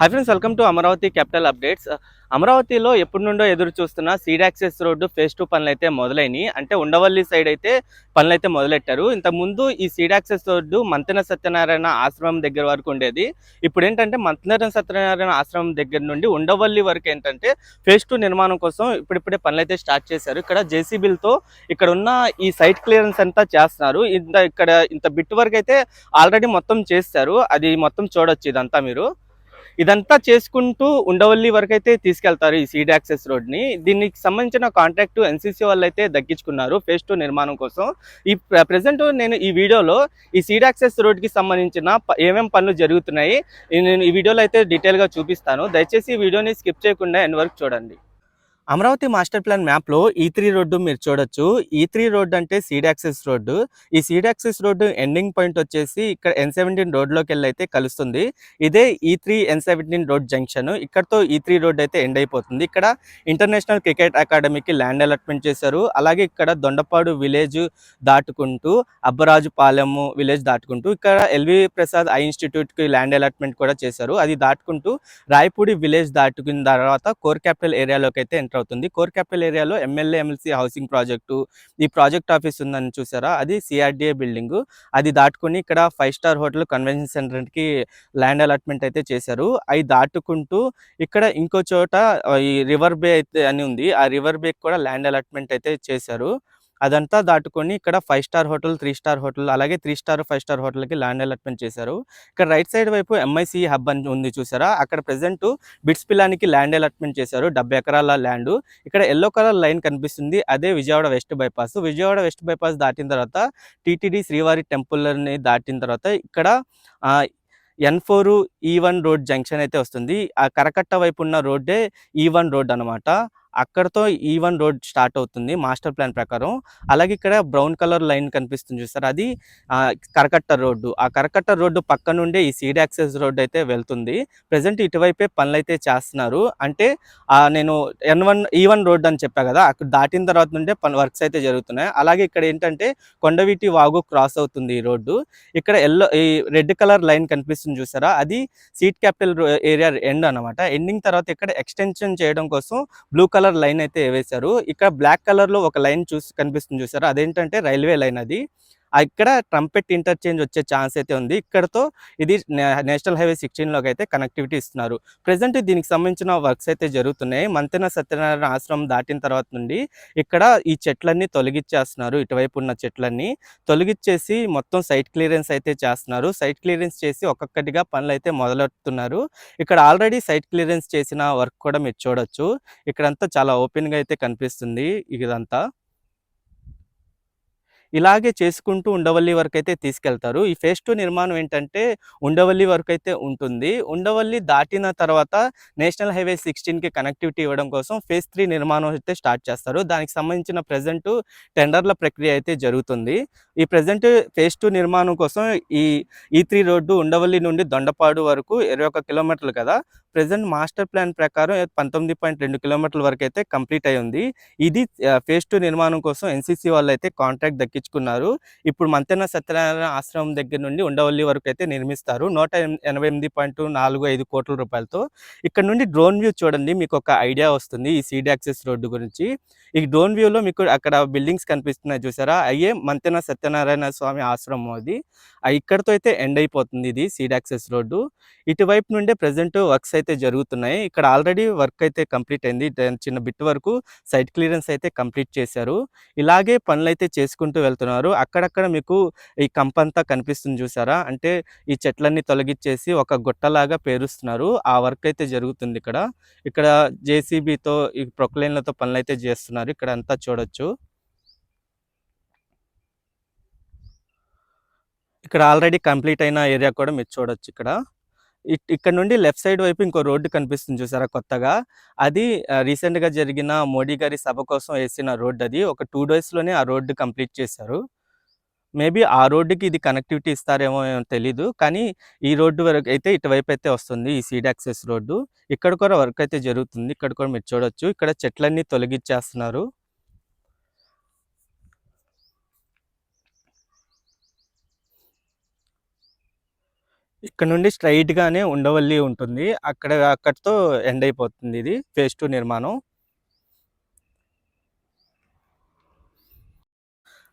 Hi friends welcome to Amaravati capital updates అమరావతిలో ఎప్పటి నుండో ఎదురు చూస్తున్న సీడాక్సెస్ రోడ్డు ఫేజ్ టూ పనులు అయితే మొదలైనవి అంటే ఉండవల్లి సైడ్ అయితే పనులు అయితే మొదలెట్టారు. ఇంతకుముందు ఈ seed access road Mantena Satyanarayana ఆశ్రమం దగ్గర వరకు ఉండేది. ఇప్పుడు ఏంటంటే మంతెన సత్యనారాయణ ఆశ్రమం దగ్గర నుండి ఉండవల్లి వరకు ఏంటంటే ఫేజ్ టూ నిర్మాణం కోసం ఇప్పుడిప్పుడే పనులు అయితే స్టార్ట్ చేశారు. ఇక్కడ జేసీబీలతో ఇక్కడ ఉన్న ఈ సైట్ క్లియరెన్స్ అంతా చేస్తున్నారు. ఇంత ఇక్కడ ఇంత బిట్ వరకు అయితే ఆల్రెడీ మొత్తం చేస్తారు. అది మొత్తం చూడొచ్చు ఇదంతా మీరు. ఇదంతా చేసుకుంటూ ఉండవల్లి వరకు అయితే తీసుకెళ్తారు ఈ సీడ్ యాక్సెస్ రోడ్ని దీనికి సంబంధించిన కాంట్రాక్ట్ ఎన్సీసీ వాళ్ళు అయితే దక్కించుకున్నారు ఫేజ్ టూ నిర్మాణం కోసం. ఈ ప్రెసెంట్ నేను ఈ వీడియోలో ఈ సీడ్ యాక్సెస్ రోడ్కి సంబంధించిన ప- పనులు జరుగుతున్నాయి నేను ఈ వీడియోలో అయితే డీటెయిల్గా చూపిస్తాను. దయచేసి ఈ వీడియోని స్కిప్ చేయకుండా ఎన్ వరకు చూడండి. అమరావతి మాస్టర్ ప్లాన్ మ్యాప్లో ఈ e త్రీ రోడ్డు మీరు చూడొచ్చు. ఈ త్రీ రోడ్ అంటే సీడ్ రోడ్డు. ఈ సీడ్ రోడ్డు ఎండింగ్ పాయింట్ వచ్చేసి ఇక్కడ ఎన్ సెవెంటీన్ రోడ్లోకి వెళ్ళి అయితే కలుస్తుంది. ఇదే ఈ three N seventeen road junction. ఇక్కడతో ఈ త్రీ రోడ్ అయితే ఎండ్ అయిపోతుంది. ఇక్కడ ఇంటర్నేషనల్ క్రికెట్ అకాడమీకి ల్యాండ్ అలాట్మెంట్ చేశారు. అలాగే ఇక్కడ దొండపాడు విలేజ్ దాటుకుంటూ అబ్బరాజు పాలెము విలేజ్ దాటుకుంటూ ఇక్కడ ఎల్వి ప్రసాద్ ఐ ఇన్స్టిట్యూట్కి ల్యాండ్ అలాట్మెంట్ కూడా చేశారు. అది దాటుకుంటూ రాయపూడి విలేజ్ దాటుకున్న తర్వాత కోర్ క్యాపిటల్ ఏరియాలోకి అయితే ఎంటర్ అవుతుంది. కోర్ క్యాపిటల్ ఏరియాలో ఎమ్మెల్యే ఎమ్మెల్సీ హౌసింగ్ ప్రాజెక్టు ఈ ప్రాజెక్ట్ ఆఫీస్ ఉందని చూసారా? అది సిఆర్డిఏ బిల్డింగ్. అది దాటుకుని ఇక్కడ ఫైవ్ స్టార్ హోటల్ కన్వెన్షన్ సెంటర్కి ల్యాండ్ అలాట్మెంట్ అయితే చేశారు. అవి దాటుకుంటూ ఇక్కడ ఇంకో చోట ఈ రివర్ బే అయితే అని ఉంది. ఆ రివర్ బే కూడా ల్యాండ్ అలాట్మెంట్ అయితే చేశారు. అదంతా దాటుకొని ఇక్కడ five star hotel three star hotel అలాగే త్రీ స్టార్ ఫైవ్ స్టార్ హోటల్కి ల్యాండ్ అలాట్మెంట్ చేశారు. ఇక్కడ రైట్ సైడ్ వైపు ఎంఐసి హబ్ అని ఉంది చూసారా? అక్కడ ప్రెసెంట్ బిట్స్ పిల్లానికి ల్యాండ్ అలాట్మెంట్ చేశారు. డెబ్బై ఎకరాల ల్యాండ్. ఇక్కడ ఎల్లో కలర్ లైన్ కనిపిస్తుంది. అదే Vijayawada west bypass. Vijayawada west bypass దాటిన తర్వాత టీటీడీ శ్రీవారి టెంపుల్ని దాటిన తర్వాత ఇక్కడ N four E one road junction అయితే వస్తుంది. ఆ కరకట్ట వైపు ఉన్న రోడ్డే ఈ వన్ రోడ్ అనమాట అక్కడతో e E one road start అవుతుంది మాస్టర్ ప్లాన్ ప్రకారం. అలాగే ఇక్కడ బ్రౌన్ కలర్ లైన్ కనిపిస్తుంది చూస్తారు అది కరకట్ట రోడ్డు. ఆ కరకట్ట రోడ్డు పక్క నుండే ఈ సీడ్ యాక్సెస్ రోడ్డు అయితే వెళ్తుంది. ప్రజెంట్ ఇటువైపే పనులు అయితే చేస్తున్నారు. అంటే నేను N one E one road అని చెప్పా కదా అక్కడ దాటిన తర్వాత నుండే పని వర్క్స్ అయితే జరుగుతున్నాయి. అలాగే ఇక్కడ ఏంటంటే కొండవీటి వాగు క్రాస్ అవుతుంది ఈ రోడ్డు. ఇక్కడ ఎల్లో ఈ రెడ్ కలర్ లైన్ కనిపిస్తుంది చూసారా అది సీట్ క్యాపిటల్ ఏరియా ఎండ్ అన్నమాట. ఎండింగ్ తర్వాత ఇక్కడ ఎక్స్టెన్షన్ చేయడం కోసం బ్లూ కలర్ లైన్ అయితే వేశారు. ఇక్కడ బ్లాక్ కలర్లో ఒక లైన్ చూసి కనిపిస్తుంది చూసారా? అదేంటంటే రైల్వే లైన్ అది. ఇక్కడ ట్రంపెట్ ఇంటర్చేంజ్ వచ్చే ఛాన్స్ అయితే ఉంది. ఇక్కడతో ఇది నేషనల్ హైవే సిక్స్టీన్లోకి అయితే కనెక్టివిటీ ఇస్తున్నారు. ప్రజెంట్ దీనికి సంబంధించిన వర్క్స్ అయితే జరుగుతున్నాయి. మంతెన సత్యనారాయణ ఆశ్రమం దాటిన తర్వాత నుండి ఇక్కడ ఈ చెట్లన్నీ తొలగించేస్తున్నారు ఇటువైపు ఉన్న చెట్లన్నీ తొలగించేసి మొత్తం సైట్ క్లియరెన్స్ అయితే చేస్తున్నారు. సైట్ క్లియరెన్స్ చేసి ఒక్కొక్కటిగా పనులు అయితే మొదలెడుతున్నారు. ఇక్కడ ఆల్రెడీ సైట్ క్లియరెన్స్ చేసిన వర్క్ కూడా మీరు చూడొచ్చు. ఇక్కడంతా చాలా ఓపెన్గా అయితే కనిపిస్తుంది ఇదంతా. ఇలాగే చేసుకుంటూ ఉండవల్లి వరకు అయితే తీసుకెళ్తారు. ఈ ఫేజ్ టూ నిర్మాణం ఏంటంటే ఉండవల్లి వరకు అయితే ఉంటుంది. ఉండవల్లి దాటిన తర్వాత నేషనల్ హైవే సిక్స్టీన్కి కనెక్టివిటీ ఇవ్వడం కోసం ఫేజ్ త్రీ నిర్మాణం అయితే స్టార్ట్ చేస్తారు. దానికి సంబంధించిన ప్రజెంట్ టెండర్ల ప్రక్రియ అయితే జరుగుతుంది. ఈ ప్రజెంట్ ఫేజ్ టూ నిర్మాణం కోసం ఈ ఈ త్రీ రోడ్డు ఉండవల్లి నుండి దొండపాడు వరకు ఇరవై ఒక కిలోమీటర్లు కదా! ప్రజెంట్ మాస్టర్ ప్లాన్ ప్రకారం పంతొమ్మిది పాయింట్ రెండు కిలోమీటర్ల వరకు అయితే కంప్లీట్ అయి ఉంది ఇది ఫేజ్ టూ నిర్మాణం కోసం ఎన్సీసీ వాళ్ళు అయితే కాంట్రాక్ట్ దక్కించుకున్నారు ఇప్పుడు మంతెన సత్యనారాయణ ఆశ్రమం దగ్గర నుండి ఉండవల్లి వరకు అయితే నిర్మిస్తారు. నూట ఎనభై ఎనిమిది పాయింట్ నాలుగు ఐదు కోట్ల రూపాయలతో. ఇక్కడ నుండి డ్రోన్ వ్యూ చూడండి మీకు ఒక ఐడియా వస్తుంది ఈ సీడ్ యాక్సెస్ రోడ్డు గురించి. ఈ డ్రోన్ వ్యూలో మీకు అక్కడ బిల్డింగ్స్ కనిపిస్తున్నాయి చూసారా? అయ్యే మంతెన సత్యనారాయణ స్వామి ఆశ్రమం అది. ఇక్కడతో అయితే ఎండ్ అయిపోతుంది ఇది సీడ్ యాక్సెస్ రోడ్డు. ఇటువైపు నుండే ప్రజెంట్ వర్క్స్ అయితే జరుగుతున్నాయి. ఇక్కడ ఆల్రెడీ వర్క్ అయితే కంప్లీట్ అయింది. చిన్న బిట్ వరకు సైట్ క్లియరెన్స్ అయితే కంప్లీట్ చేశారు. ఇలాగే పనులు అయితే చేసుకుంటూ వెళ్తున్నారు. అక్కడక్కడ మీకు ఈ కంపంతా కనిపిస్తుంది చూసారా? అంటే ఈ చెట్లన్నీ తొలగించేసి ఒక గుట్టలాగా పేరుస్తున్నారు. ఆ వర్క్ అయితే జరుగుతుంది ఇక్కడ. ఇక్కడ జేసీబీతో ఈ ప్రొక్లైన్లతో పనులు అయితే చేస్తున్నారు ఇక్కడ అంతా చూడొచ్చు. ఇక్కడ ఆల్రెడీ కంప్లీట్ అయిన ఏరియా కూడా మీరు చూడొచ్చు ఇక్కడ. ఇక్కడ నుండి లెఫ్ట్ సైడ్ వైపు ఇంకో రోడ్డు కనిపిస్తుంది చూసారా కొత్తగా? అది రీసెంట్గా జరిగిన మోడీ గారి సభ కోసం వేసిన రోడ్డు అది. ఒక టూ లోనే ఆ రోడ్డు కంప్లీట్ చేశారు. మేబీ ఆ రోడ్డుకి ఇది కనెక్టివిటీ ఇస్తారేమో ఏమో తెలీదు. కానీ ఈ రోడ్డు వరకు అయితే ఇటువైపు అయితే వస్తుంది ఈ సీడ్ యాక్సెస్ రోడ్డు. ఇక్కడ కూడా వర్క్ అయితే జరుగుతుంది. ఇక్కడ కూడా మీరు చూడొచ్చు. ఇక్కడ చెట్లన్నీ తొలగించేస్తున్నారు. ఇక్కడ నుండి స్ట్రైట్ గానే ఉండవల్లి ఉంటుంది. అక్కడ అక్కడితో ఎండ్ అయిపోతుంది ఇది ఫేజ్ టూ నిర్మాణం.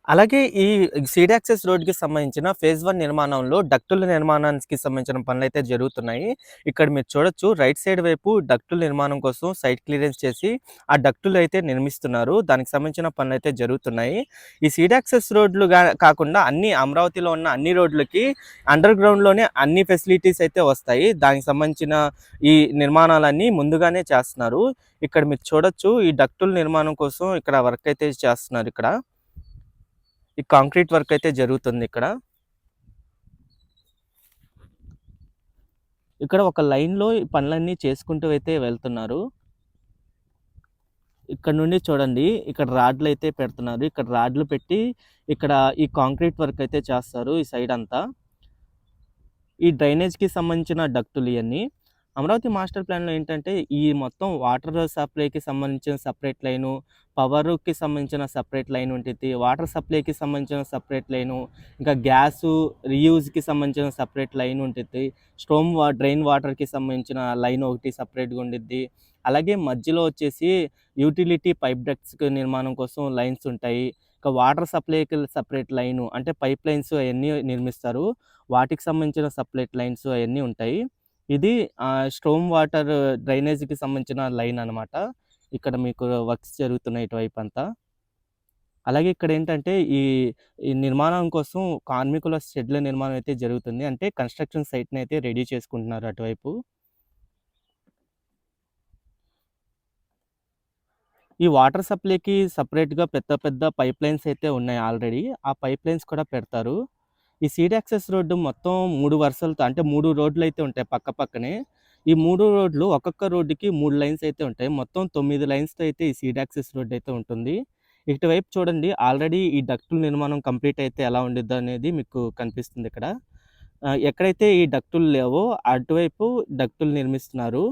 అలాగే ఈ సీడ్ యాక్సెస్ రోడ్‌కి సంబంధించిన ఫేజ్ వన్ నిర్మాణంలో డక్టుల నిర్మాణానికి సంబంధించిన పనులైతే జరుగుతున్నాయి. ఇక్కడ మీరు చూడొచ్చు రైట్ సైడ్ వైపు డక్టుల నిర్మాణం కోసం సైట్ క్లియరెన్స్ చేసి, ఆ డక్టులు అయితే నిర్మిస్తున్నారు. దానికి సంబంధించిన పనులైతే జరుగుతున్నాయి. ఈ సీడ్ యాక్సెస్ రోడ్లు కాకుండా అన్ని అమరావతిలో ఉన్న అన్ని రోడ్లకి అండర్ గ్రౌండ్‌లోనే అన్ని ఫెసిలిటీస్ అయితే వస్తాయి. దానికి సంబంధించిన ఈ నిర్మాణాలన్నీ ముందుగానే చేస్తున్నారు. ఇక్కడ మీరు చూడొచ్చు ఈ డక్టుల నిర్మాణం కోసం ఇక్కడ వర్క్ అయితే చేస్తున్నారు ఇక్కడ. ఈ కాంక్రీట్ వర్క్ అయితే జరుగుతుంది ఇక్కడ. ఇక్కడ ఒక లైన్‌లో ఈ పనులన్నీ చేసుకుంటూ అయితే వెళ్తున్నారు. ఇక్కడ నుండి చూడండి ఇక్కడ రాడ్లు అయితే పెడుతున్నారు. ఇక్కడ రాడ్లు పెట్టి ఇక్కడ ఈ కాంక్రీట్ వర్క్ అయితే చేస్తారు ఈ సైడ్ అంతా. ఈ డ్రైనేజ్‌కి సంబంధించిన డక్టులు ఇవన్నీ అమరావతి మాస్టర్ ప్లాన్‌లో ఏంటంటే ఈ మొత్తం వాటర్ సప్లైకి సంబంధించిన సపరేట్ లైను, పవర్‌కి సంబంధించిన సపరేట్ లైన్ ఉంటుంది వాటర్ సప్లైకి సంబంధించిన సపరేట్ లైను, ఇంకా గ్యాసు రీయూజ్‌కి సంబంధించిన సపరేట్ లైన్ ఉంటుంది స్టోమ్ వా డ్రైన్ వాటర్‌కి సంబంధించిన లైన్ ఒకటి సపరేట్గా ఉండిద్ది. అలాగే మధ్యలో వచ్చేసి యూటిలిటీ పైప్ డక్ట్స్‌కి నిర్మాణం కోసం లైన్స్ ఉంటాయి. ఇంకా వాటర్ సప్లైకి సపరేట్ లైను అంటే పైప్ లైన్స్ అవన్నీ నిర్మిస్తారు. వాటికి సంబంధించిన సపరేట్ లైన్స్ అవన్నీ ఉంటాయి. ఇది ఆహ్, స్టోమ్ వాటర్ డ్రైనేజీకి సంబంధించిన లైన్ అనమాట. ఇక్కడ మీకు వర్క్స్ జరుగుతున్నాయి ఇటువైపు అంతా అలాగే ఇక్కడ ఏంటంటే ఈ, ఈ నిర్మాణం కోసం కార్మికుల షెడ్‌ల నిర్మాణం అయితే జరుగుతుంది. అంటే కన్‌స్ట్రక్షన్ సైట్‌ని అయితే రెడీ చేసుకుంటున్నారు అటువైపు. ఈ వాటర్ సప్లైకి సపరేట్గా పెద్ద పెద్ద పైప్ లైన్స్ అయితే ఉన్నాయి ఆల్రెడీ. ఆ పైప్ లైన్స్ కూడా పెడతారు. ఈ సీడ్ యాక్సెస్ రోడ్డు మొత్తం మూడు వరుసలతో అంటే మూడు రోడ్లు అయితే ఉంటాయి పక్క పక్కనే. ఈ మూడు రోడ్లు ఒక్కొక్క రోడ్డుకి మూడు లైన్స్ అయితే ఉంటాయి. మొత్తం తొమ్మిది లైన్స్‌తో అయితే ఈ సీడ్ యాక్సెస్ రోడ్ అయితే ఉంటుంది. ఇటువైపు చూడండి ఆల్రెడీ ఈ డక్టుల నిర్మాణం కంప్లీట్ అయితే ఎలా ఉండిద్దో అనేది మీకు కనిపిస్తుంది ఇక్కడ. ఎక్కడైతే ఈ డక్టులు లేవో అటువైపు డక్టులు నిర్మిస్తున్నారు.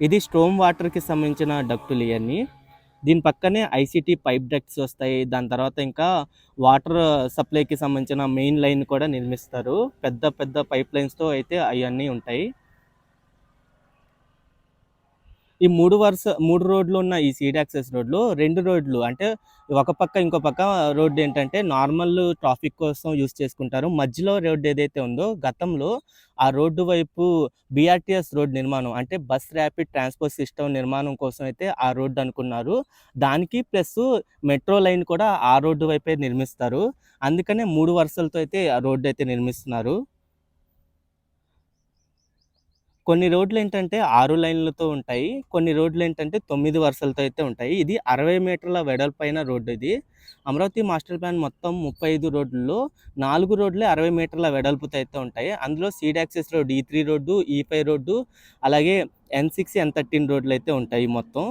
ఇది స్టోమ్ వాటర్‌కి సంబంధించిన డక్టులు ఇవన్నీ దీని పక్కనే ఐసీటీ పైప్ డక్ట్స్ వస్తాయి. దాని తర్వాత ఇంకా వాటర్ సప్లైకి సంబంధించిన మెయిన్ లైన్ కూడా నిర్మిస్తారు. పెద్ద పెద్ద పైప్ లైన్స్‌తో అయితే అవన్నీ ఉంటాయి. ఈ మూడు వరుస మూడు రోడ్లు ఉన్న ఈ సీడ్ యాక్సెస్ రోడ్లు రెండు రోడ్లు అంటే ఒక పక్క ఇంకో పక్క రోడ్ ఏంటంటే నార్మల్ ట్రాఫిక్ కోసం యూస్ చేసుకుంటారు. మధ్యలో రోడ్ ఏదైతే ఉందో గతంలో ఆ రోడ్డు వైపు బీఆర్‌టీఎస్ రోడ్ నిర్మాణం అంటే బస్ ర్యాపిడ్ ట్రాన్స్‌పోర్ట్ సిస్టమ్ నిర్మాణం కోసం అయితే ఆ రోడ్ అనుకున్నారు. దానికి ప్లస్ మెట్రో లైన్ కూడా ఆ రోడ్డు వైపే నిర్మిస్తారు. అందుకనే మూడు వరుసలతో అయితే ఆ రోడ్డు అయితే నిర్మిస్తున్నారు. కొన్ని రోడ్లు ఏంటంటే ఆరు లైన్‌లతో ఉంటాయి. కొన్ని రోడ్లు ఏంటంటే తొమ్మిది వరుసలతో అయితే ఉంటాయి. ఇది 60 మీటర్ల వెడల్పైన రోడ్డు ఇది. అమరావతి మాస్టర్ ప్లాన్ మొత్తం 35 రోడ్లలో నాలుగు రోడ్లే 60 మీటర్ల వెడల్పుతో అయితే ఉంటాయి. అందులో సీడ్ యాక్సెస్ రోడ్ ఈ3 రోడ్డు, ఈ ఫైవ్ రోడ్డు అలాగే ఎన్ సిక్స్ ఎన్ థర్టీన్ రోడ్లు అయితే ఉంటాయి మొత్తం.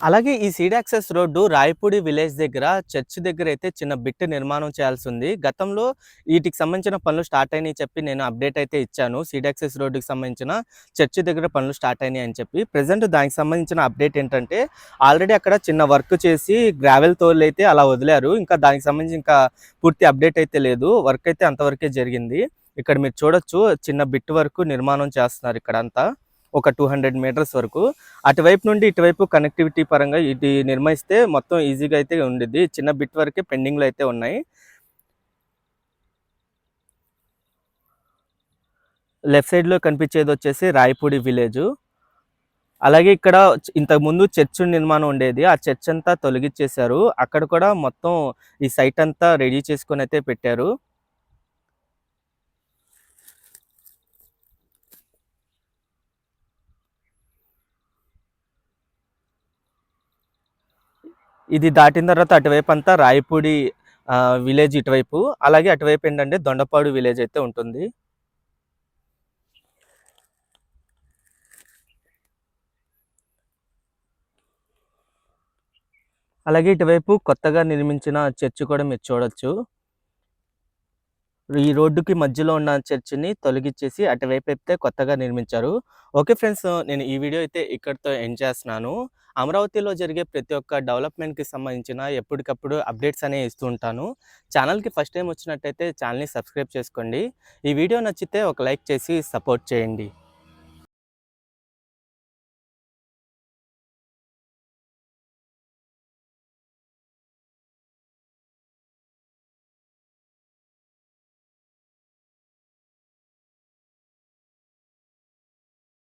అలాగే ఈ seed access road Rayapudi village దగ్గర చర్చ్ దగ్గర అయితే చిన్న బిట్ నిర్మాణం చేయాల్సి ఉంది. గతంలో వీటికి సంబంధించిన పనులు స్టార్ట్ అయినాయి చెప్పి నేను అప్డేట్ అయితే ఇచ్చాను. సీడ్ యాక్సెస్ రోడ్డుకి సంబంధించిన చర్చ్ దగ్గర పనులు స్టార్ట్ అయినాయి అని చెప్పి. ప్రెజెంట్ దానికి సంబంధించిన అప్డేట్ ఏంటంటే ఆల్రెడీ అక్కడ చిన్న వర్క్ చేసి గ్రావెల్ తోలైతే అలా వదిలారు. ఇంకా దానికి సంబంధించి ఇంకా పూర్తి అప్డేట్ అయితే లేదు. వర్క్ అయితే అంతవరకే జరిగింది. ఇక్కడ మీరు చూడొచ్చు చిన్న బిట్ వరకు నిర్మాణం చేస్తున్నారు ఇక్కడంతా. ఒక 200 మీటర్స్ వరకు. అటువైపు నుండి ఇటువైపు కనెక్టివిటీ పరంగా ఇది నిర్మిస్తే మొత్తం ఈజీగా అయితే ఉండిద్ది. చిన్న బిట్ వరకే పెండింగ్‌లో అయితే ఉన్నాయి. లెఫ్ట్ సైడ్‌లో కనిపించేదొచ్చేసి రాయపూడి విలేజు. అలాగే ఇక్కడ ఇంతకుముందు చర్చ్ నిర్మాణం ఉండేది. ఆ చర్చ్ అంతా తొలగించేశారు అక్కడ కూడా మొత్తం ఈ సైట్ అంతా రెడీ చేసుకొని అయితే పెట్టారు. ఇది దాటిన తర్వాత అటువైపు అంతా రాయపూడి విలేజ్ ఇటువైపు. అలాగే అటువైపు ఏంటంటే దొండపాడు విలేజ్ అయితే ఉంటుంది. అలాగే ఇటువైపు కొత్తగా నిర్మించిన చర్చి కూడా మీరు చూడొచ్చు. ఈ రోడ్డుకి మధ్యలో ఉన్న చర్చిని తొలగిచ్చేసి అటువైపు అయితే కొత్తగా నిర్మించారు. ఓకే ఫ్రెండ్స్ నేను ఈ వీడియో అయితే ఇక్కడితో ఎండ్ చేస్తున్నాను. అమరావతిలో జరిగే ప్రతి ఒక్క డెవలప్మెంట్కి సంబంధించిన ఎప్పటికప్పుడు అప్డేట్స్ అనేవి ఇస్తూ ఉంటాను. ఛానల్కి ఫస్ట్ టైం వచ్చినట్టయితే ఛానల్ని సబ్స్క్రైబ్ చేసుకోండి. ఈ వీడియో నచ్చితే ఒక లైక్ చేసి సపోర్ట్ చేయండి.